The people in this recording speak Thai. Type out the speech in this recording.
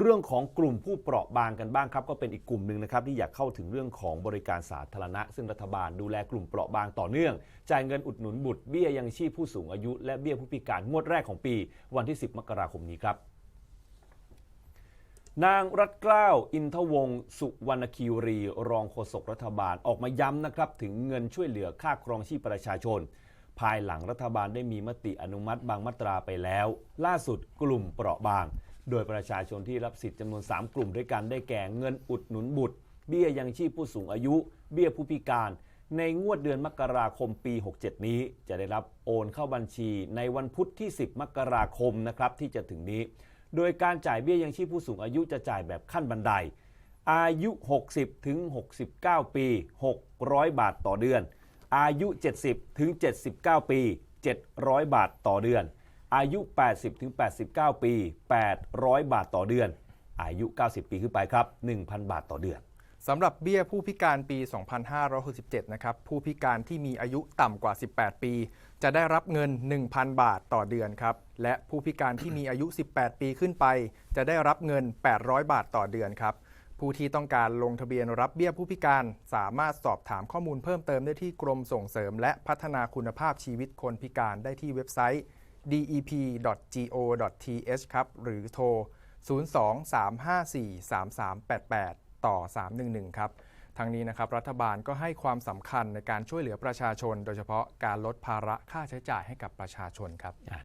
เรื่องของกลุ่มผู้เปราะบางกันบ้างครับ ก็เป็นอีกกลุ่มหนึ่งนะครับที่อยากเข้าถึงเรื่องของบริการสาธารณะ ซึ่งรัฐบาลดูแลกลุ่มเปราะบางต่อเนื่อง จ่ายเงินอุดหนุนบุตรเบี้ยยังชีพผู้สูงอายุ และเบี้ยผู้พิการงวดแรกของปี วันที่ 10 มกราคมนี้ครับนางรัตเกล้า อินทวงศ์สุวรรณคีรี รองโฆษกรัฐบาลออกมาย้ำนะครับ ถึงเงินช่วยเหลือค่าครองชีพประชาชน ภายหลังรัฐบาลได้มีมติอนุมัติบางมาตราไปแล้ว ล่าสุดกลุ่มเปราะบาง โดยประชาชนที่รับสิทธิ์จำนวน 3 กลุ่มด้วยกันได้แก่เงินอุดหนุนบุตร เบี้ยยังชีพผู้สูงอายุ เบี้ยผู้พิการ ในงวดเดือนมกราคมปี 67 นี้ จะได้รับโอนเข้าบัญชีในวันพุธที่ 10 มกราคมนะครับที่จะถึงนี้ โดยการจ่ายเบี้ยยังชีพผู้สูงอายุจะจ่ายแบบขั้นบันได อายุ 60 ถึง 69 ปี 600 บาทต่อเดือน อายุ 70 ถึง 79 ปี 700 บาทต่อเดือน อายุ 80ถึง89 ปี 800 บาทต่อเดือน อายุ 90 ปีขึ้นไปครับ 1,000 บาทต่อเดือนสำหรับเบี้ยผู้พิการปี 2567 นะครับ ผู้พิการที่มีอายุต่ำกว่า 18 ปี จะได้รับเงิน 1,000 บาทต่อเดือนครับ และผู้พิการที่มีอายุ 18 ปีขึ้นไป จะได้รับเงิน 800 บาทต่อเดือนครับ ผู้ที่ต้องการลงทะเบียนรับเบี้ยผู้พิการสามารถสอบถามข้อมูลเพิ่มเติมได้ที่กรมส่งเสริม และพัฒนาคุณภาพชีวิตคนพิการได้ที่เว็บไซต์ dep.go.th ครับ หรือโทร 02-354-3388 ต่อ 311 ครับทางนี้นะครับรัฐบาลก็ให้ความสำคัญในการช่วยเหลือประชาชน โดยเฉพาะการลดภาระค่าใช้จ่ายให้กับประชาชนครับ